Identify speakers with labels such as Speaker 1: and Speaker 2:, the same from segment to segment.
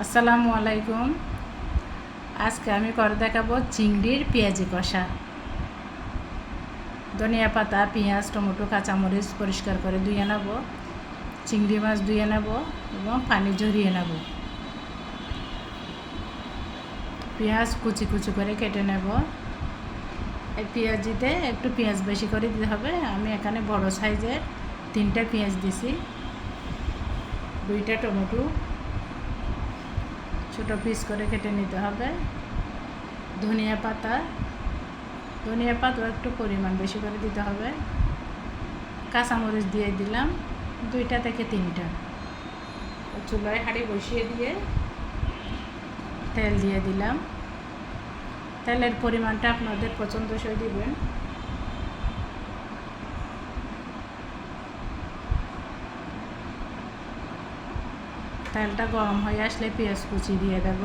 Speaker 1: আসসালামু আলাইকুম। আজকে আমি করে দেখাবো চিংড়ির পেঁয়াজি কষা। ধনিয়া পাতা, পেঁয়াজ, টমেটো, কাঁচামরিচ পরিষ্কার করে ধুয়ে নেব। চিংড়ি মাছ ধুয়ে নেব এবং পানি ঝরিয়ে নেব। পেঁয়াজ কুচি কুচি করে কেটে নেব। এই পেঁয়াজিতে একটু পেঁয়াজ বেশি করে দিতে হবে। আমি এখানে বড় সাইজের তিনটা পেঁয়াজ দিছি। দুইটা টমেটো ছোটো পিস করে কেটে নিতে হবে। ধনিয়া পাতা। ধনিয়া পাতাও একটু পরিমাণ বেশি করে দিতে হবে। কাঁচামরিচ দিয়ে দিলাম, দুইটা থেকে তিনটা। চুলায় হাঁড়ি বসিয়ে দিয়ে তেল দিয়ে দিলাম। তেলের পরিমাণটা আপনাদের পছন্দ সই দিবেন। তেলটা গরম হয়ে আসলে পেঁয়াজ কুচি দিয়ে দেব।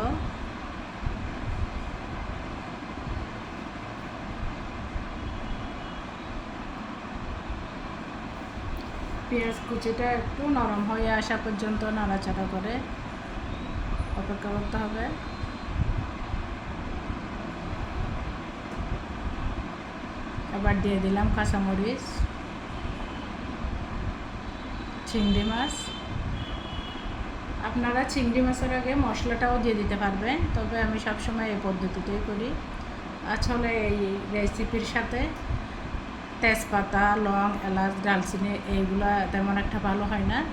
Speaker 1: পেঁয়াজ কুচিটা একটু নরম হয়ে আসা পর্যন্ত নাড়াচাড়া করে অপেক্ষা করতে হবে। এবার দিয়ে দিলাম কাঁচামরিচ, চিংড়ি মাছ। আপনারা চিংড়ি মাছের আগে মশলাটাও দিয়ে দিতে পারবেন, তবে আমি সবসময় এই পদ্ধতিতেই করি। আসলে এই রেসিপির সাথে তেজপাতা, লং, এলাচ ডালচিনি এইগুলো তেমন একটা ভালো হয় না।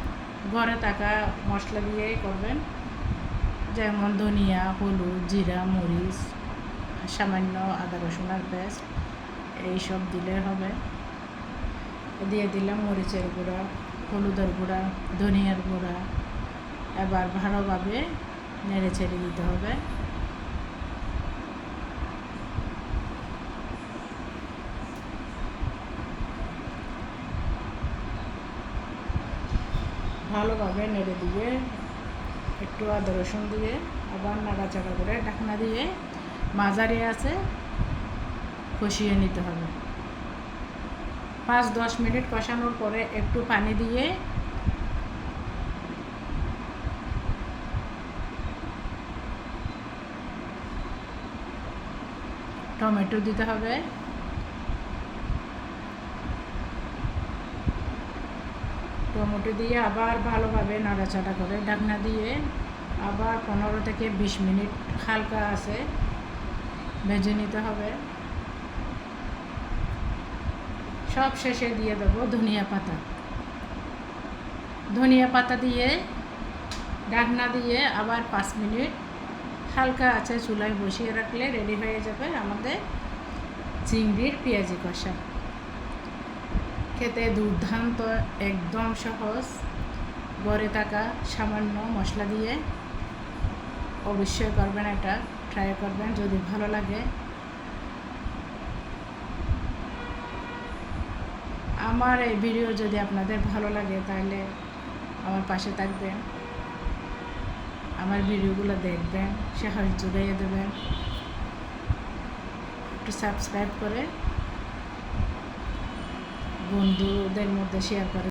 Speaker 1: ঘরে থাকা মশলা দিয়েই করবেন। যেমন ধনিয়া, হলুদ, জিরা, মরিচ, সামান্য আদা রসুন রসুনের পেস্ট, এইসব দিলে হবে। দিয়ে দিলাম মরিচের গুঁড়া, হলুদের গুঁড়া, ধনিয়ার গুঁড়া। এবার ভালোভাবে নেড়ে ছেড়ে দিতে হবে। ভালোভাবে নেড়ে দিয়ে একটু আদা রসুন দিয়ে আবার নাড়াচাড়া করে ঢাকনা দিয়ে মাঝারি আছে কষিয়ে নিতে হবে। পাঁচ দশ মিনিট কষানোর পরে একটু পানি দিয়ে টমেটো দিতে হবে। টমেটো দিয়ে আবার ভালোভাবে নাড়াচাড়া করে ঢাকনা দিয়ে আবার পনেরো থেকে বিশ মিনিট হালকা আছে ভেজে নিতে হবে। সব শেষে দিয়ে দেবো ধনিয়া পাতা। ধনিয়া পাতা দিয়ে ঢাকনা দিয়ে আবার পাঁচ মিনিট হালকা আছে চুলায় বসিয়ে রাখলে রেডি হয়ে যাবে আমাদের চিংড়ির পেঁয়াজি কষা। খেতে দুর্দান্ত, একদম সহজ, গড়ে থাকা সামান্য মশলা দিয়ে অবশ্যই করবেন এটা ট্রাই করবেন যদি ভালো লাগে। আমার এই ভিডিও যদি আপনাদের ভালো লাগে তাহলে আমার পাশে থাকবেন। আমার ভিডিওগুলো দেখবেন সেখানে দিয়ে দেবেন। একটু সাবস্ক্রাইব করে বন্ধুদের মধ্যে শেয়ার করে